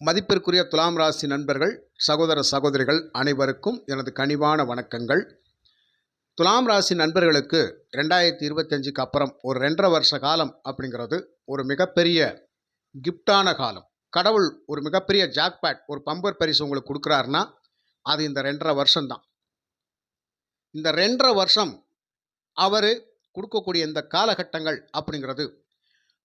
மதிப்பிற்குரிய துலாம் ராசி நண்பர்கள் சகோதர சகோதரிகள் அனைவருக்கும் எனது கனிவான வணக்கங்கள். துலாம் ராசி நண்பர்களுக்கு ரெண்டாயிரத்தி இருபத்தஞ்சுக்கு அப்புறம் ஒரு ரெண்டரை வருஷ காலம் அப்படிங்கிறது ஒரு மிகப்பெரிய கிஃப்டான காலம். கடவுள் ஒரு மிகப்பெரிய ஜாக்பேட் ஒரு பம்பர் பரிசு உங்களுக்கு கொடுக்குறாருன்னா அது இந்த ரெண்டரை வருஷம்தான். இந்த ரெண்டரை வருஷம் அவர் கொடுக்கக்கூடிய இந்த காலகட்டங்கள் அப்படிங்கிறது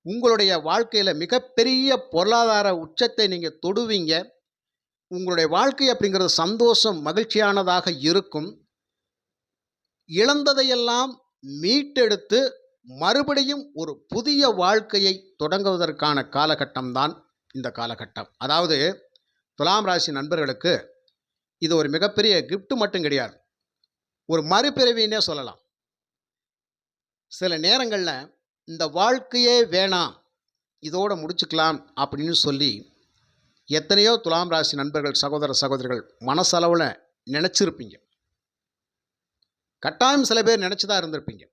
உங்களுடைய வாழ்க்கையில் மிகப்பெரிய பொருளாதார உச்சத்தை நீங்கள் தொடுவீங்க. உங்களுடைய வாழ்க்கை அப்படிங்கிறது சந்தோஷம் மகிழ்ச்சியானதாக இருக்கும். இழந்ததையெல்லாம் மீட்டெடுத்து மறுபடியும் ஒரு புதிய வாழ்க்கையை தொடங்குவதற்கான காலகட்டம்தான் இந்த காலகட்டம். அதாவது துலாம் ராசி நண்பர்களுக்கு இது ஒரு மிகப்பெரிய கிஃப்ட் மட்டும் கிடையாது. ஒரு மறுபிறவின்னே சொல்லலாம். சில நேரங்களில் இந்த வாழ்க்கையே வேணாம் இதோடு முடிச்சுக்கலாம் அப்படின்னு சொல்லி எத்தனையோ துலாம் ராசி நண்பர்கள் சகோதர சகோதரிகள் மனசளவில் நினச்சிருப்பீங்க. கட்டாயம் சில பேர் நினச்சி தான் இருந்திருப்பீங்க.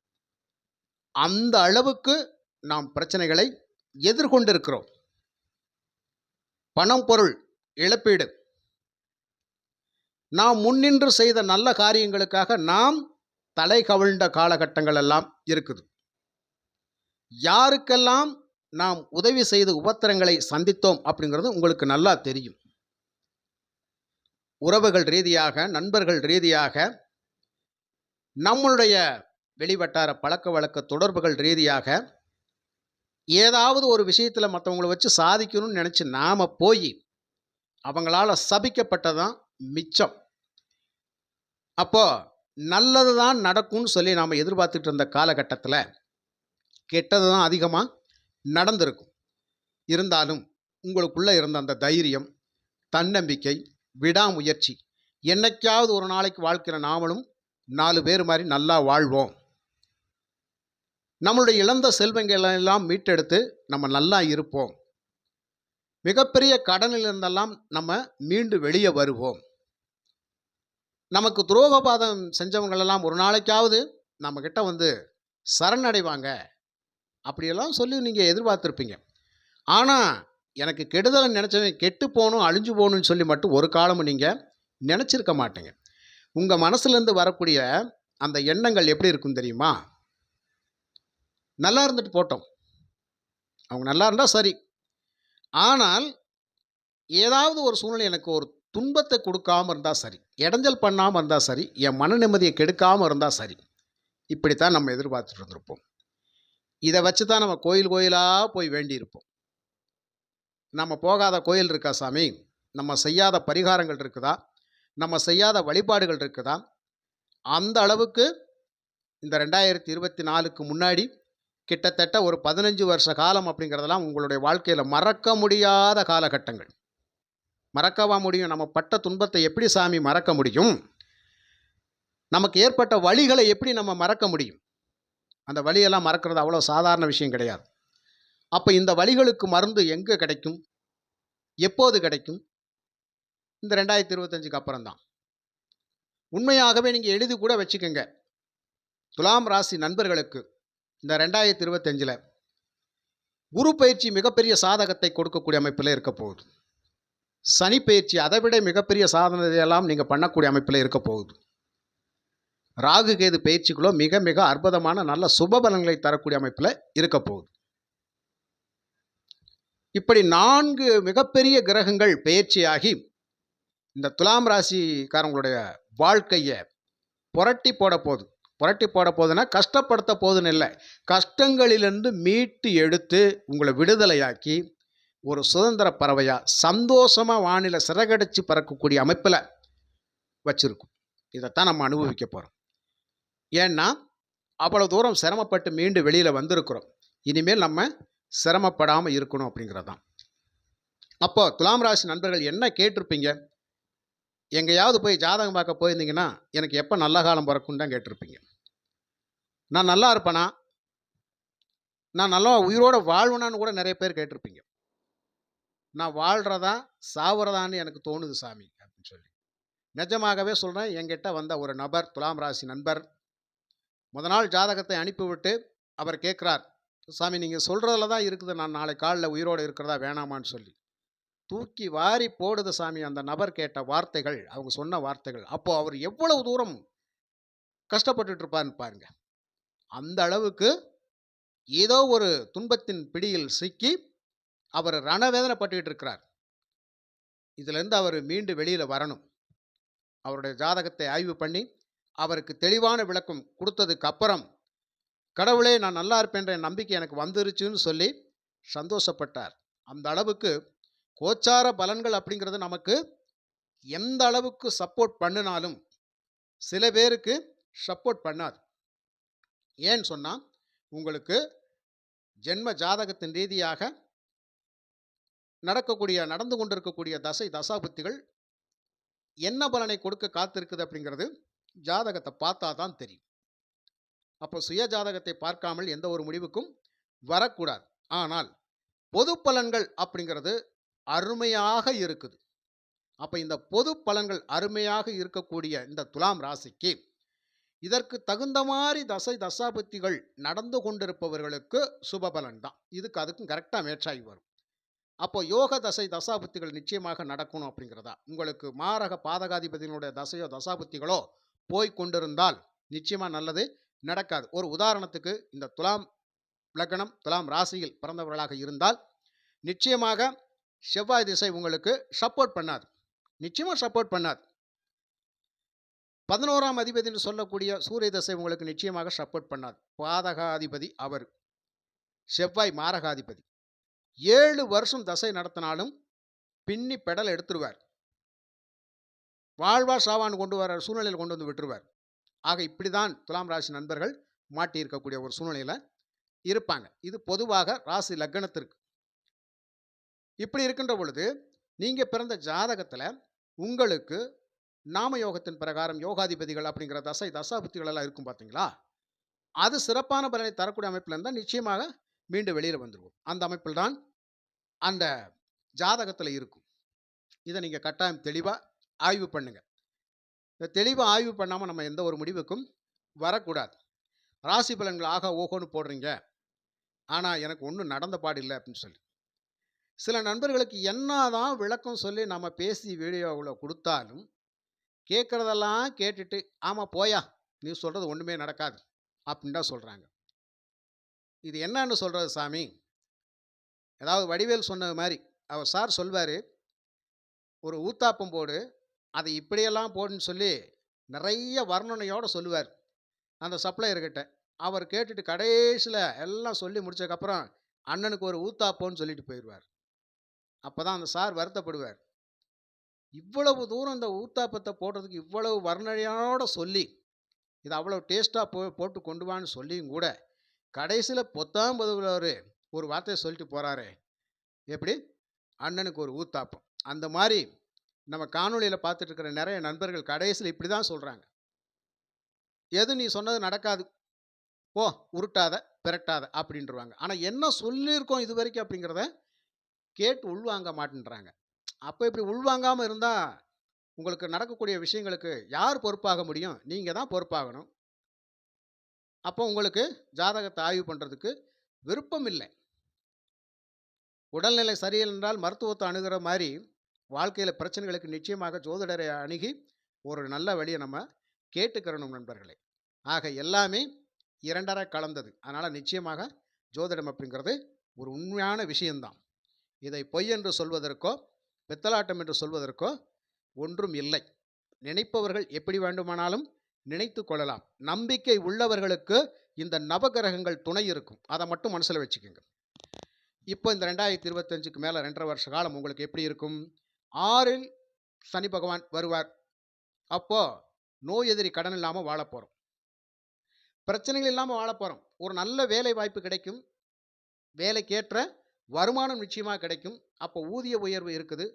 அந்த அளவுக்கு நாம் பிரச்சனைகளை எதிர்கொண்டிருக்கிறோம். பணம் பொருள் இழப்பீடு. நாம் முன்னின்று செய்த நல்ல காரியங்களுக்காக நாம் தலை கவிழ்ந்த காலகட்டங்கள் எல்லாம் இருக்குது. யாருக்கெல்லாம் நாம் உதவி செய்து உபத்திரங்களை சந்தித்தோம் அப்படிங்கிறது உங்களுக்கு நல்லா தெரியும். உறவுகள் ரீதியாக நண்பர்கள் ரீதியாக நம்மளுடைய வெளிவட்டார பழக்க வழக்க தொடர்புகள் ரீதியாக ஏதாவது ஒரு விஷயத்தில் மற்றவங்கள வச்சு சாதிக்கணும்னு நினச்சி நாம் போய் அவங்களால சபிக்கப்பட்டதான் மிச்சம். அப்போ நல்லது தான் நடக்கும்னு சொல்லி நாம் எதிர்பார்த்துட்டு இருந்த காலகட்டத்தில் கெட்டது தான் அதிகமாக நடந்திருக்கும். இருந்தாலும் உங்களுக்குள்ளே இருந்த அந்த தைரியம் தன்னம்பிக்கை விடாமுயற்சி என்னைக்காவது ஒரு நாளைக்கு வாழ்க்கிற நாமளும் நாலு பேர் மாதிரி நல்லா வாழ்வோம். நம்மளுடைய இழந்த செல்வங்களை எல்லாம் மீட்டெடுத்து நம்ம நல்லா இருப்போம். மிகப்பெரிய கடனில் இருந்தெல்லாம் நம்ம மீண்டு வெளியே வருவோம். நமக்கு துரோகபாதம் செஞ்சவங்களெல்லாம் ஒரு நாளைக்காவது நம்மக்கிட்ட வந்து சரணடைவாங்க. அப்படியெல்லாம் சொல்லி நீங்கள் எதிர்பார்த்துருப்பீங்க. ஆனால் எனக்கு கெடுதலை நினச்சவன் கெட்டு போகணும் அழிஞ்சு போகணும்னு சொல்லி மட்டும் ஒரு காலமும் நீங்கள் நினச்சிருக்க மாட்டீங்க. உங்கள் மனசுலேருந்து வரக்கூடிய அந்த எண்ணங்கள் எப்படி இருக்கும் தெரியுமா? நல்லா இருந்துட்டு போட்டோம். அவங்க நல்லா இருந்தால் சரி. ஆனால் ஏதாவது ஒரு சூழ்நிலை எனக்கு ஒரு துன்பத்தை கொடுக்காம இருந்தால் சரி. இடைஞ்சல் பண்ணாமல் இருந்தால் சரி. என் மன நிம்மதியை கெடுக்காமல் இருந்தால் சரி. இப்படித்தான் நம்ம எதிர்பார்த்துட்டு இருந்திருப்போம். இதை வச்சு தான் நம்ம கோயில் கோயிலாக போய் வேண்டியிருப்போம். நம்ம போகாத கோயில் இருக்கா சாமி? நம்ம செய்யாத பரிகாரங்கள் இருக்குதா? நம்ம செய்யாத வழிபாடுகள் இருக்குதா? அந்த அளவுக்கு இந்த ரெண்டாயிரத்தி இருபத்தி நாலுக்கு முன்னாடி கிட்டத்தட்ட ஒரு பதினஞ்சு வருஷ காலம் அப்படிங்கிறதெல்லாம் உங்களுடைய வாழ்க்கையில் மறக்க முடியாத காலகட்டங்கள். மறக்கவா முடியும்? நம்ம பட்ட துன்பத்தை எப்படி சாமி மறக்க முடியும்? நமக்கு ஏற்பட்ட வழிகளை எப்படி நம்ம மறக்க முடியும்? அந்த வழியெல்லாம் மறக்கிறது அவ்வளோ சாதாரண விஷயம் கிடையாது. அப்போ இந்த வழிகளுக்கு மருந்து எங்கே கிடைக்கும்? எப்போது கிடைக்கும்? இந்த ரெண்டாயிரத்தி இருபத்தஞ்சுக்கு அப்புறம் தான். உண்மையாகவே நீங்கள் எழுதி கூட வச்சுக்கோங்க. துலாம் ராசி நண்பர்களுக்கு இந்த ரெண்டாயிரத்தி இருபத்தஞ்சில் குரு பயிற்சி மிகப்பெரிய சாதகத்தை கொடுக்கக்கூடிய அமைப்பில் இருக்க போகுது. சனி பயிற்சி அதை விட மிகப்பெரிய சாதனையெல்லாம் நீங்கள் பண்ணக்கூடிய அமைப்பில் இருக்க போகுது. ராகு கேது பயிற்சிக்குள்ளோ மிக மிக அற்புதமான நல்ல சுபபலன்களை தரக்கூடிய அமைப்பில் இருக்க போகுது. இப்படி நான்கு மிகப்பெரிய கிரகங்கள் பயிற்சியாகி இந்த துலாம் ராசிக்காரங்களுடைய வாழ்க்கையை புரட்டி போட போகுது. புரட்டி போட போகுதுன்னா கஷ்டப்படுத்த போகுதுன்னு இல்லை. கஷ்டங்களிலிருந்து மீட்டு எடுத்து உங்களை விடுதலையாக்கி ஒரு சுதந்திர பறவையாக சந்தோஷமாக வானிலை சிறகடிச்சு பறக்கக்கூடிய அமைப்பில் வச்சுருக்கும். இதைத்தான் நம்ம அனுபவிக்க போகிறோம் ஏன்னா அவ்வளோ தூரம் சிரமப்பட்டு மீண்டு வெளியில் வந்திருக்கிறோம். இனிமேல் நம்ம சிரமப்படாமல் இருக்கணும் அப்படிங்கிறது தான் அப்போ துலாம் ராசி நண்பர்கள் என்ன கேட்டிருப்பீங்க? எங்கேயாவது போய் ஜாதகம் பார்க்க போயிருந்தீங்கன்னா எனக்கு எப்போ நல்ல காலம் பிறக்கும் தான் கேட்டிருப்பீங்க. நான் நல்லா இருப்பேனா? நான் நல்லா உயிரோட வாழ்வேனான்னு கூட நிறைய பேர் கேட்டிருப்பீங்க. நான் வாழ்கிறதா சாவுறதான்னு எனக்கு தோணுது சாமி அப்படின்னு சொல்லி. நிஜமாகவே சொல்கிறேன் என்கிட்ட வந்த ஒரு நபர் துலாம் ராசி நண்பர் முத நாள் ஜாதகத்தை அனுப்பிவிட்டு அவர் கேட்குறார் சாமி நீங்கள் சொல்கிறதுல தான் இருக்குது. நான் நாளை காலில் உயிரோடு இருக்கிறதா வேணாமான்னு சொல்லி. தூக்கி வாரி போடுது சாமி அந்த நபர் கேட்ட வார்த்தைகள் அவங்க சொன்ன வார்த்தைகள். அப்போது அவர் எவ்வளவு தூரம் கஷ்டப்பட்டுட்டு இருப்பாருன்னு பாருங்க. அந்த அளவுக்கு ஏதோ ஒரு துன்பத்தின் பிடியில் சிக்கி அவர் ரணவேதனைப்பட்டுக்கிட்டு இருக்கிறார். இதுலேருந்து அவர் மீண்டு வெளியில் வரணும். அவருடைய ஜாதகத்தை ஆய்வு பண்ணி அவருக்கு தெளிவான விளக்கம் கொடுத்ததுக்கு அப்புறம் கடவுளே நான் நல்லா இருப்பேன்ற நம்பிக்கை எனக்கு வந்துருச்சுன்னு சொல்லி சந்தோஷப்பட்டார். அந்த அளவுக்கு கோச்சார பலன்கள் அப்படிங்கிறது நமக்கு எந்த அளவுக்கு சப்போர்ட் பண்ணினாலும் சில பேருக்கு சப்போர்ட் பண்ணாது. ஏன்னு சொன்னால் உங்களுக்கு ஜென்ம ஜாதகத்தின் ரீதியாக நடக்கக்கூடிய நடந்து கொண்டிருக்கக்கூடிய தசை தசாபுத்திகள் என்ன பலனை கொடுக்க காத்திருக்குது அப்படிங்கிறது ஜாதகத்தை பார்த்தா தான் தெரியும். அப்போ சுய ஜாதகத்தை பார்க்காமல் எந்த ஒரு முடிவுக்கும் வரக்கூடாது. ஆனால் பொது பலன்கள் அப்படிங்கிறது அருமையாக இருக்குது. அப்போ இந்த பொது பலன்கள் அருமையாக இருக்கக்கூடிய இந்த துலாம் ராசிக்கு இதற்கு தகுந்த மாதிரி தசை தசாபத்திகள் நடந்து கொண்டிருப்பவர்களுக்கு சுப பலன் தான். இதுக்கு அதுக்கும் கரெக்டாக மேட்சாகி வரும். அப்போ யோக தசை தசாபுத்திகள் நிச்சயமாக நடக்கணும் அப்படிங்கிறதா? உங்களுக்கு மாரக பாதகாதிபதியினுடைய தசையோ தசாபுத்திகளோ போய் கொண்டிருந்தால் நிச்சயமாக நல்லது நடக்காது. ஒரு உதாரணத்துக்கு இந்த துலாம் லக்கணம் துலாம் ராசியில் பிறந்தவர்களாக இருந்தால் நிச்சயமாக செவ்வாய் திசை உங்களுக்கு சப்போர்ட் பண்ணாது. நிச்சயமாக சப்போர்ட் பண்ணாது. பதினோராம் அதிபதினு சொல்லக்கூடிய சூரிய தசை உங்களுக்கு நிச்சயமாக சப்போர்ட் பண்ணாது. பாதகாதிபதி அவர். செவ்வாய் மாரகாதிபதி. ஏழு வருஷம் தசை நடத்தினாலும் பின்னி பெடல் எடுத்துருவார் வாழ்வா சாவான் கொண்டு வர சூழ்நிலையில் கொண்டு வந்து விட்டுருவார். ஆக இப்படி தான் துலாம் ராசி நண்பர்கள் மாட்டி இருக்கக்கூடிய ஒரு சூழ்நிலையில் இருப்பாங்க. இது பொதுவாக ராசி லக்னத்திற்கு. இப்படி இருக்கின்ற பொழுது நீங்கள் பிறந்த ஜாதகத்தில் உங்களுக்கு நாம யோகத்தின் பிரகாரம் யோகாதிபதிகள் அப்படிங்கிற தசை தசாபுத்திகள் எல்லாம் இருக்கும் பார்த்தீங்களா அது சிறப்பான பலனை தரக்கூடிய அமைப்பில் இருந்தால் நிச்சயமாக மீண்டும் வெளியில் வந்துடுவோம் அந்த அமைப்பில் தான் அந்த ஜாதகத்தில் இருக்கும். இதை நீங்கள் கட்டாயம் தெளிவாக ஆய்வு பண்ணுங்கள் இந்த தெளிவாக ஆய்வு பண்ணாமல் நம்ம எந்த ஒரு முடிவுக்கும் வரக்கூடாது. ராசி பலன்கள் ஆக ஓஹோன்னு போடுறீங்க. ஆனால் எனக்கு ஒன்றும் நடந்த பாடில்லை அப்படின்னு சொல்லி. சில நண்பர்களுக்கு என்னதான் விளக்கம் சொல்லி நம்ம பேசி வீடியோவில் கொடுத்தாலும் கேட்குறதெல்லாம் கேட்டுட்டு ஆமாம் போயா நீ சொல்கிறது ஒன்றுமே நடக்காது அப்படின்னு தான் சொல்கிறாங்க இது என்னன்னு சொல்கிறது சாமி? ஏதாவது வடிவேல் சொன்னது மாதிரி அவர் சார் சொல்வார் ஒரு ஊத்தாப்பம் போடு அதை இப்படியெல்லாம் போடுன்னு சொல்லி நிறைய வர்ணனையோடு சொல்லுவார். அந்த சப்ளையர்கிட்ட. அவர் கேட்டுட்டு கடைசியில் எல்லாம் சொல்லி முடிச்சதுக்கப்புறம் அண்ணனுக்கு ஒரு ஊத்தாப்போன்னு சொல்லிட்டு போயிடுவார். அப்போ தான் அந்த சார் வருத்தப்படுவார். இவ்வளவு தூரம் இந்த ஊத்தாப்பத்தை போடுறதுக்கு இவ்வளவு வர்ணனையோட சொல்லி இது அவ்வளோ டேஸ்ட்டாக போ போட்டு கொண்டு வான்னு சொல்லியும் கூட கடைசியில் பொத்தாம் பொதுவில் ஒரு ஒரு வார்த்தையை சொல்லிட்டு போகிறாரே எப்படி? அண்ணனுக்கு ஒரு ஊத்தாப்பம். அந்த மாதிரி நம்ம காணொளியில் பார்த்துட்டு இருக்கிற நிறைய நண்பர்கள் கடைசியில் இப்படி தான் சொல்கிறாங்க எது நீ சொன்னது நடக்காது. போ உருட்டாத பிரட்டாத அப்படின்றவாங்க. ஆனால் என்ன சொல்லியிருக்கோம் இது வரைக்கும் அப்படிங்கிறத கேட்டு உள்வாங்க மாட்டேன்றாங்க. அப்போ இப்படி உள்வாங்காமல் இருந்தால் உங்களுக்கு நடக்கக்கூடிய விஷயங்களுக்கு யார் பொறுப்பாக முடியும்? நீங்கள் தான் பொறுப்பாகணும். அப்போ உங்களுக்கு ஜாதகத்தை ஆய்வு பண்ணுறதுக்கு விருப்பம் இல்லை. உடல்நிலை சரியில்லை என்றால் மருத்துவத்தை அணுகிற மாதிரி வாழ்க்கையில் பிரச்சனைகளுக்கு நிச்சயமாக ஜோதிடரை அணுகி ஒரு நல்ல வழியை நம்ம கேட்டுக்கிறணும் நண்பர்களே. ஆக எல்லாமே இரண்டரை கலந்தது. அதனால் நிச்சயமாக ஜோதிடம் அப்படிங்கிறது ஒரு உண்மையான விஷயம்தான். இதை பொய் என்று சொல்வதற்கோ பித்தலாட்டம் என்று சொல்வதற்கோ ஒன்றும் இல்லை. நினைப்பவர்கள் எப்படி வேண்டுமானாலும் நினைத்து கொள்ளலாம். நம்பிக்கை உள்ளவர்களுக்கு இந்த நவகிரகங்கள் துணை இருக்கும். அதை மட்டும் மனசில் வச்சுக்கோங்க. இப்போ இந்த ரெண்டாயிரத்தி இருபத்தஞ்சுக்கு மேலே ரெண்டரை வருஷ காலம் உங்களுக்கு எப்படி இருக்கும்? ஆறில் சனி பகவான் வருவார். அப்போது நோய் எதிரி கடன் இல்லாமல் வாழ போகிறோம் பிரச்சனைகள் இல்லாமல் வாழ போகிறோம் ஒரு நல்ல வேலை வாய்ப்பு கிடைக்கும். வேலைக்கேற்ற வருமானம் நிச்சயமாக கிடைக்கும். அப்போ ஊதிய உயர்வு இருக்குது.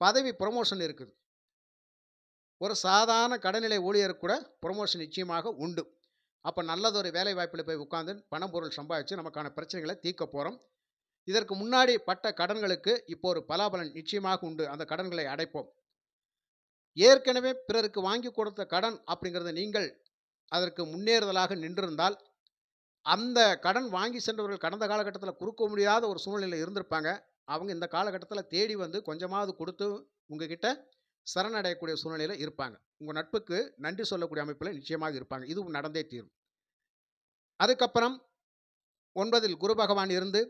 பதவி ப்ரொமோஷன் இருக்குது. ஒரு சாதாரண கடைநிலை ஊழியர் கூட ப்ரொமோஷன் நிச்சயமாக உண்டு. அப்போ நல்லதொரு வேலை வாய்ப்பில் போய் உட்காந்து பணம் பொருள் சம்பாதிச்சு நமக்கான பிரச்சனைகளை தீர்க்க போகிறோம் இதற்கு முன்னாடி பட்ட கடன்களுக்கு இப்போ ஒரு பலாபலன் நிச்சயமாக உண்டு. அந்த கடன்களை அடைப்போம். ஏற்கனவே பிறருக்கு வாங்கி கொடுத்த கடன் அப்படிங்கிறத நீங்கள் அதற்கு முன்னேறுதலாக நின்றிருந்தால் அந்த கடன் வாங்கி சென்றவர்கள் கடந்த காலகட்டத்தில் கொடுக்க முடியாத ஒரு சூழ்நிலையில் இருந்திருப்பாங்க. அவங்க இந்த காலகட்டத்தில் தேடி வந்து கொஞ்சமாவது கொடுத்து உங்ககிட்ட சரணடையக்கூடிய சூழ்நிலையில் இருப்பாங்க. உங்கள் நட்புக்கு நன்றி சொல்லக்கூடிய அமைப்பில் நிச்சயமாக இருப்பாங்க. இதுவும் நடந்தே தீரும். அதுக்கப்புறம் ஒன்பதில் குரு பகவான் இருந்து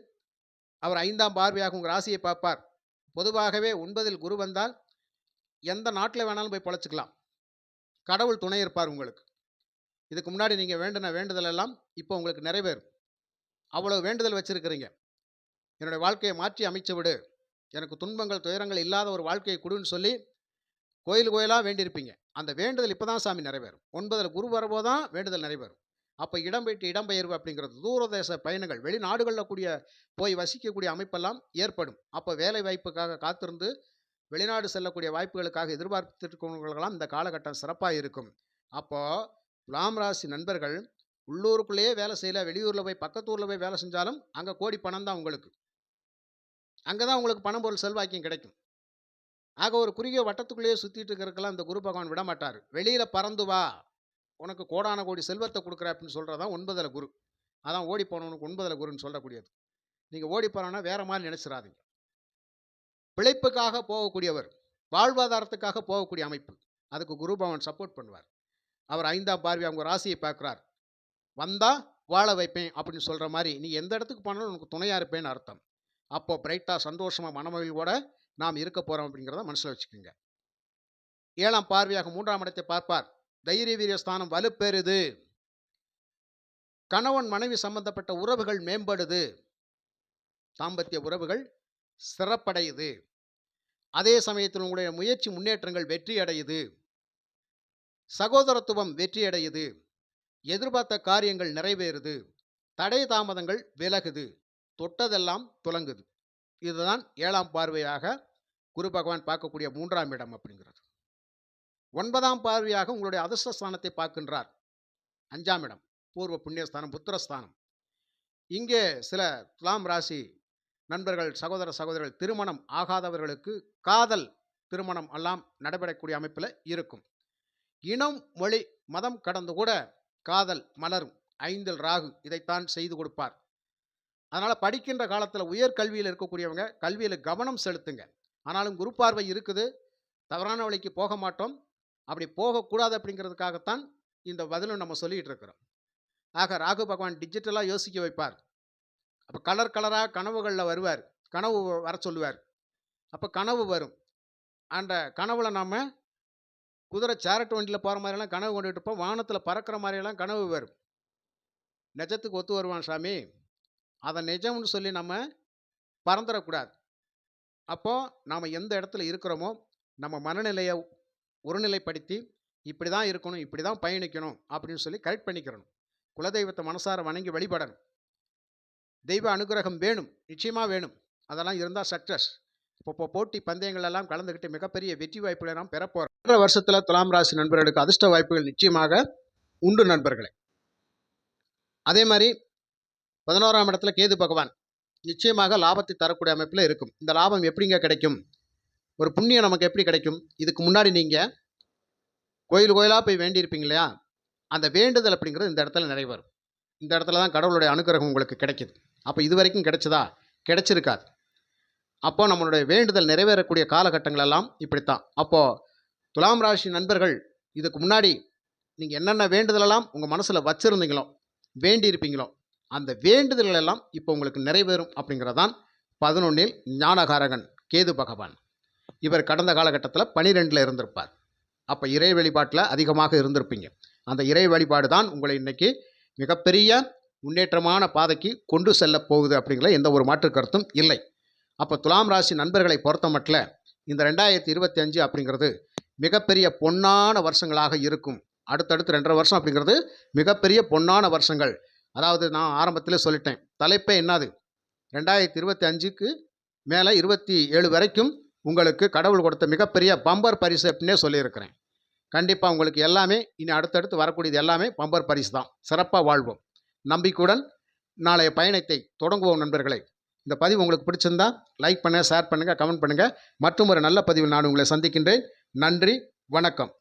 அவர் ஐந்தாம் பார்வையாக உங்கள் ராசியை பார்ப்பார். பொதுவாகவே ஒன்பதில் குரு வந்தால் எந்த நாட்டில் வேணாலும் போய் பொழைச்சிக்கலாம். கடவுள் துணை இருப்பார் உங்களுக்கு. இதுக்கு முன்னாடி நீங்கள் வேண்டின வேண்டுதல் எல்லாம் இப்போ உங்களுக்கு நிறைவேறும். அவ்வளோ வேண்டுதல் வச்சுருக்கிறீங்க. என்னுடைய வாழ்க்கையை மாற்றி அமைச்சு விடு. எனக்கு துன்பங்கள் துயரங்கள் இல்லாத ஒரு வாழ்க்கையை கொடுன்னு சொல்லி கோயில் கோயிலாக வேண்டியிருப்பீங்க. அந்த வேண்டுதல் இப்போ தான் சாமி நிறைவேறும். ஒன்பதில் குரு வரபோ தான் வேண்டுதல் நிறைவேறும். அப்போ இடம்பெற்று இடம்பெயர்வு அப்படிங்கிறது தூரதேச பயணங்கள் வெளிநாடுகளில் கூடிய போய் வசிக்கக்கூடிய அமைப்பெல்லாம் ஏற்படும். அப்போ வேலை வாய்ப்புக்காக காத்திருந்து வெளிநாடு செல்லக்கூடிய வாய்ப்புகளுக்காக எதிர்பார்த்துருக்கவங்களெல்லாம் இந்த காலகட்டம் சிறப்பாக இருக்கும். அப்போது துலாம் ராசி நண்பர்கள் உள்ளூருக்குள்ளேயே வேலை செய்யல வெளியூரில் போய் பக்கத்து ஊரில் போய் வேலை செஞ்சாலும் அங்கே கோடி பணம் தான் உங்களுக்கு. அங்கே தான் உங்களுக்கு பணம் பொருள் செல்வாக்கியம் கிடைக்கும். ஆக ஒரு குறுகிய வட்டத்துக்குள்ளேயே சுற்றிட்டு இருக்கிறக்கெல்லாம் இந்த குரு பகவான் விட மாட்டார் வெளியில் பறந்து வா. உனக்கு கோடான கோடி செல்வத்தை கொடுக்குற அப்படின்னு சொல்கிறதான் ஒன்பதில் குரு. அதான் ஓடி போனவனுக்கு ஒன்பதில் குருன்னு சொல்லக்கூடியது. நீங்கள் ஓடி போனோன்னா வேற மாதிரி நினச்சிடாதீங்க பிழைப்புக்காக போகக்கூடியவர் வாழ்வாதாரத்துக்காக போகக்கூடிய அமைப்பு. அதுக்கு குரு பவன் சப்போர்ட் பண்ணுவார். அவர் ஐந்தாம் பார்வை அவங்க ராசியை பார்க்குறார். வந்தால் வாழ வைப்பேன் அப்படின்னு சொல்கிற மாதிரி நீ எந்த இடத்துக்கு போனாலும் உனக்கு துணையாக இருப்பேன்னு அர்த்தம். அப்போ பிரைட்டாக சந்தோஷமாக மனமகிழ்வோட நாம் இருக்க போகிறோம் அப்படிங்கிறத மனசில் வச்சுக்கோங்க. ஏழாம் பார்வையாக மூன்றாம் இடத்தை பார்ப்பார். தைரிய வீரியஸ்தானம் வலுப்பெறுது. கணவன் மனைவி சம்பந்தப்பட்ட உறவுகள் மேம்படுது. தாம்பத்திய உறவுகள் சிறப்படையுது. அதே சமயத்தில் உங்களுடைய முயற்சி முன்னேற்றங்கள் வெற்றி அடையுது சகோதரத்துவம் வெற்றி அடையுது எதிர்பார்த்த காரியங்கள் நிறைவேறுது. தடை தாமதங்கள் விலகுது. தொட்டதெல்லாம் துலங்குது. இதுதான் ஏழாம் பார்வையாக குரு பகவான் பார்க்கக்கூடிய மூன்றாம் இடம் அப்படிங்கிறது. ஒன்பதாம் பார்வையாக உங்களுடைய அதிர்ஷ்டஸ்தானத்தை பார்க்கின்றார். அஞ்சாம் இடம் பூர்வ புண்ணியஸ்தானம் புத்திரஸ்தானம். இங்கே சில துலாம் ராசி நண்பர்கள் சகோதர சகோதரர்கள் திருமணம் ஆகாதவர்களுக்கு காதல் திருமணம் எல்லாம் நடைபெறக்கூடிய அமைப்பில் இருக்கும். இனம் மொழி மதம் கடந்து கூட காதல் மலரும். ஐந்தில் ராகு இதைத்தான் செய்து கொடுப்பார். அதனால் படிக்கின்ற காலத்தில் உயர்கல்வியில் இருக்கக்கூடியவங்க கல்வியில் கவனம் செலுத்துங்க. ஆனாலும் குரு பார்வை இருக்குது. தவறான வழிக்கு போக மாட்டோம். அப்படி போகக்கூடாது அப்படிங்கிறதுக்காகத்தான் இந்த பதிலும் நம்ம சொல்லிகிட்டு இருக்கிறோம் ஆக ராகு பகவான் டிஜிட்டலாக யோசிக்க வைப்பார். அப்போ கலர் கலராக கனவுகளில் வருவார். கனவு வர சொல்லுவார். அப்போ கனவு வரும். அந்த கனவுல நாம் குதிரை சேரட் வண்டியில் போகிற மாதிரியெல்லாம் கனவு கொண்டுட்டு இருப்போம். வானத்தில் பறக்கிற மாதிரியெல்லாம் கனவு வரும். நிஜத்துக்கு ஒத்து வருவான் சாமி. அதை நிஜம்னு சொல்லி நம்ம பறந்துடக்கூடாது அப்போது நாம் எந்த இடத்துல இருக்கிறோமோ நம்ம மனநிலையை ஒருநிலைப்படுத்தி இப்படி தான் இருக்கணும் இப்படி தான் பயணிக்கணும் அப்படின்னு சொல்லி கரெக்ட் பண்ணிக்கிறணும். குலதெய்வத்தை மனசார வணங்கி வழிபடணும். தெய்வ அனுகிரகம் வேணும் நிச்சயமாக வேணும். அதெல்லாம் இருந்தால் சக்ஸஸ் இப்போ போட்டி பந்தயங்கள் எல்லாம் கலந்துக்கிட்டு மிகப்பெரிய வெற்றி வாய்ப்புகளை நாம் பெறப்போகிறோம் போகிற வருஷத்தில் துலாம் ராசி நண்பர்களுக்கு அதிர்ஷ்ட வாய்ப்புகள் நிச்சயமாக உண்டு நண்பர்களே. அதே மாதிரி பதினோராம் இடத்துல கேது பகவான் நிச்சயமாக லாபத்தை தரக்கூடிய அமைப்பில் இருக்கும். இந்த லாபம் எப்படிங்க கிடைக்கும்? ஒரு புண்ணியம் நமக்கு எப்படி கிடைக்கும்? இதுக்கு முன்னாடி நீங்கள் கோயில் கோயிலாக போய் வேண்டியிருப்பீங்க இல்லையா? அந்த வேண்டுதல் அப்படிங்கிறது இந்த இடத்துல நிறைவேறும். இந்த இடத்துல தான் கடவுளுடைய அனுகிரகம் உங்களுக்கு கிடைக்கிது. அப்போ இது வரைக்கும் கிடைச்சதா? கிடைச்சிருக்காது. அப்போ நம்மளுடைய வேண்டுதல் நிறைவேறக்கூடிய காலகட்டங்கள் எல்லாம் இப்படித்தான். அப்போது துலாம் ராசி நண்பர்கள் இதுக்கு முன்னாடி நீங்கள் என்னென்ன வேண்டுதலெல்லாம் உங்கள் மனசில் வச்சுருந்தீங்களோ வேண்டியிருப்பீங்களோ அந்த வேண்டுதல்கள் எல்லாம் இப்போ உங்களுக்கு நிறைவேறும் அப்படிங்கிறதான் பதினொன்னில் ஞானகாரகன் கேது பகவான். இவர் கடந்த காலகட்டத்தில் பனிரெண்டில் இருந்திருப்பார். அப்போ இறை வழிபாட்டில் அதிகமாக இருந்திருப்பீங்க. அந்த இறை வழிபாடு தான் உங்களை இன்னைக்கு மிகப்பெரிய முன்னேற்றமான பாதைக்கு கொண்டு செல்ல போகுது அப்படிங்கிற எந்த ஒரு மாற்று கருத்தும் இல்லை. அப்போ துலாம் ராசி நண்பர்களை பொறுத்த மட்டும் இந்த ரெண்டாயிரத்தி இருபத்தி அஞ்சு அப்படிங்கிறது மிகப்பெரிய பொன்னான வருஷங்களாக இருக்கும். அடுத்தடுத்து ரெண்டரை வருஷம் அப்படிங்கிறது மிகப்பெரிய பொன்னான வருஷங்கள். அதாவது நான் ஆரம்பத்தில் சொல்லிட்டேன். தலைப்பே என்னது? ரெண்டாயிரத்தி இருபத்தி அஞ்சுக்கு மேலே இருபத்தி ஏழு வரைக்கும் உங்களுக்கு கடவுள் கொடுத்த மிகப்பெரிய பம்பர் பரிசு அப்படின்னே சொல்லியிருக்கிறேன். கண்டிப்பாக உங்களுக்கு எல்லாமே இனி அடுத்தடுத்து வரக்கூடியது எல்லாமே பம்பர் பரிசு தான். சிறப்பாக வாழ்வோம். நம்பிக்கையுடன் நாளைய பயணத்தை தொடங்குவோம் நண்பர்களே. இந்த பதிவு உங்களுக்கு பிடிச்சிருந்தா லைக் பண்ணுங்கள் ஷேர் பண்ணுங்கள் கமெண்ட் பண்ணுங்கள் மற்றும் ஒரு நல்ல பதிவில் நான் உங்களை சந்திக்கின்றேன். நன்றி வணக்கம்.